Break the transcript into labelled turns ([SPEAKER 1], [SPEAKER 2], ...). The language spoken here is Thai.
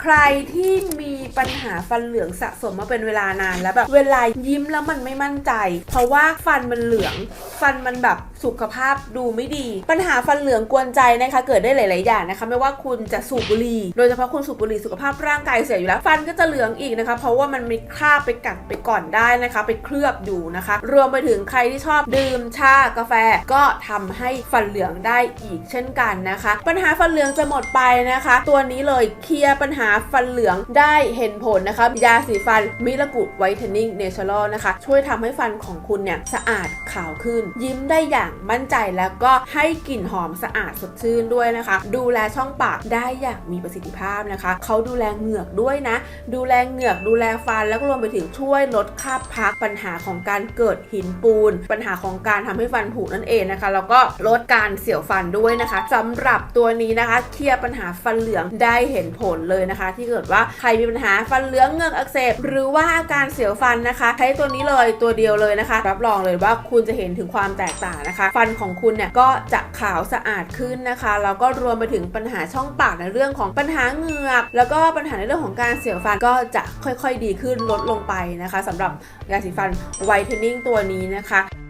[SPEAKER 1] ใครที่มี ปัญหาฟันเหลืองสะสมมาเป็นเวลานานแล้วแบบเวลายิ้มแล้วมันไม่มั่นใจ เพราะว่าฟันมันเหลือง ฟันมันแบบสุขภาพดูไม่ดี ปัญหาฟันเหลืองกวนใจนะคะ เกิดได้หลาย ๆ อย่างนะคะ ไม่ว่าคุณจะสูบบุหรี่โดยเฉพาะคุณสูบบุหรี่สุขภาพร่างกายเสียอยู่แล้ว ฟันก็จะเหลืองอีกนะคะ เพราะว่ามันมีคราบไปกัดไปก่อนได้นะคะ ไปเคลือบอยู่นะคะ รวมไปถึงใครที่ชอบดื่มชากาแฟก็ทำให้ฟันเหลืองได้อีกเช่นกันนะคะ ปัญหาฟันเหลืองจะหมดไปนะคะ ตัวนี้เลยเคลียร์ปัญหาฟันเหลืองได้เห็นผลนะคะ ยาสีฟันมิลกุไวท์เทนนิ่งเนเชอรัลนะคะ ช่วยทำให้ฟันของคุณเนี่ย สะอาดขาวขึ้น ยิ้มได้อย่างมั่นใจแล้วก็ให้กลิ่นหอมสะอาดสดชื่นด้วยนะคะ ดูแลช่องปากได้อย่างมีประสิทธิภาพนะคะ เขาดูแลเหงือกด้วยนะ ดูแลเหงือกดูแลฟันแล้วก็รวมไปถึงช่วยลดคราบพักปัญหาของการเกิดหินปูน ปัญหาของการทำให้ฟันผุนั่นเองนะคะแล้วก็ลดการเสียวฟันด้วยนะคะสำหรับตัวนี้นะคะเคลียร์ปัญหาฟันเหลืองได้เห็นผลเลยนะคะ ที่เกิดว่าใครมีปัญหาฟันเหลืองเงือกอักเสบ หรือว่าอาการเสียวฟันนะคะ ใช้ตัวนี้เลยตัวเดียวเลยนะคะ รับรองเลยว่าคุณจะเห็นถึงความแตกต่างนะคะ ฟันของคุณเนี่ยก็จะขาวสะอาดขึ้นนะคะแล้วก็รวมไปถึงปัญหาช่องปากในเรื่องของปัญหาเหงือก แล้วก็ปัญหาในเรื่องของการเสียวฟันก็จะค่อยๆดีขึ้นลดลงไปนะคะสำหรับยาสีฟันไวท์เทนนิ่งตัวนี้นะคะ